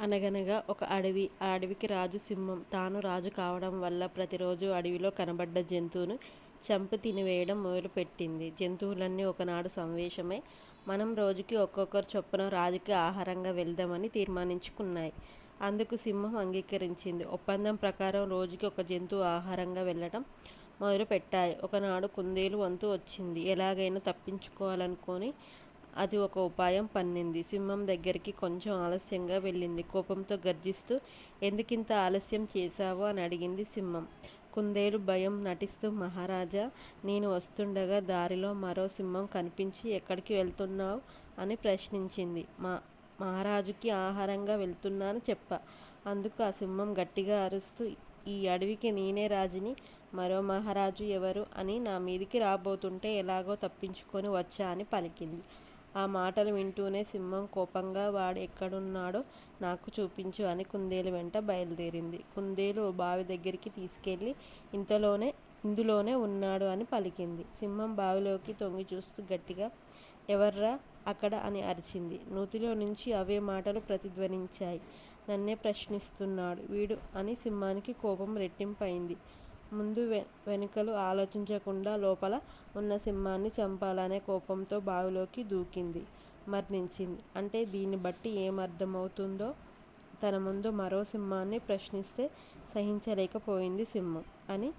అనగనగా ఒక అడవి ఆ అడవికి రాజు సింహం. తాను రాజు కావడం వల్ల ప్రతిరోజు అడవిలో కనబడ్డ జంతువును చంపి తినివేయడం మొదలుపెట్టింది. జంతువులన్నీ ఒకనాడు సంవేశమై మనం రోజుకి ఒక్కొక్కరు చొప్పున రాజుకి ఆహారంగా వెళ్దామని తీర్మానించుకున్నాయి. అందుకు సింహం అంగీకరించింది. ఒప్పందం ప్రకారం రోజుకి ఒక జంతువు ఆహారంగా వెళ్ళడం మొదలుపెట్టాయి. ఒకనాడు కుందేలు వంతు వచ్చింది. ఎలాగైనా తప్పించుకోవాలనుకొని అది ఒక ఉపాయం పన్నింది. సింహం దగ్గరికి కొంచెం ఆలస్యంగా వెళ్ళింది. కోపంతో గర్జిస్తూ ఎందుకింత ఆలస్యం చేశావు? అని అడిగింది సింహం. కుందేలు భయం నటిస్తూ మహారాజా నేను వస్తుండగా దారిలో మరో సింహం కనిపించి ఎక్కడికి వెళ్తున్నావు? అని ప్రశ్నించింది. మా మహారాజుకి ఆహారంగా వెళ్తున్నాను చెప్ప. అందుకు ఆ సింహం గట్టిగా అరుస్తూ ఈ అడవికి నేనే రాజుని మరో మహారాజు ఎవరు అని నా మీదికి రాబోతుంటే ఎలాగో తప్పించుకొని వచ్చా అని పలికింది. ఆ మాటలు వింటూనే సింహం కోపంగా వాడు ఎక్కడున్నాడో నాకు చూపించు అని కుందేలు వెంట బయలుదేరింది. కుందేలు ఓ బావి దగ్గరికి తీసుకెళ్ళి ఇంతలోనే ఇందులోనే ఉన్నాడు అని పలికింది. సింహం బావిలోకి తొంగి చూస్తూ గట్టిగా ఎవర్రా అక్కడ అని అరిచింది. నూతిలో నుంచి అవే మాటలు ప్రతిధ్వనించాయి. నన్నే ప్రశ్నిస్తున్నాడు. వీడు అని సింహానికి కోపం రెట్టింపైంది. ముందు వె వెనుకలు ఆలోచించకుండా లోపల ఉన్న సింహాన్ని చంపాలనే కోపంతో బావిలోకి దూకింది. మరణించింది. అంటే దీన్ని బట్టి ఏమర్థమవుతుందో? తన ముందు మరో సింహాన్ని ప్రశ్నిస్తే సహించలేకపోయింది సింహం అని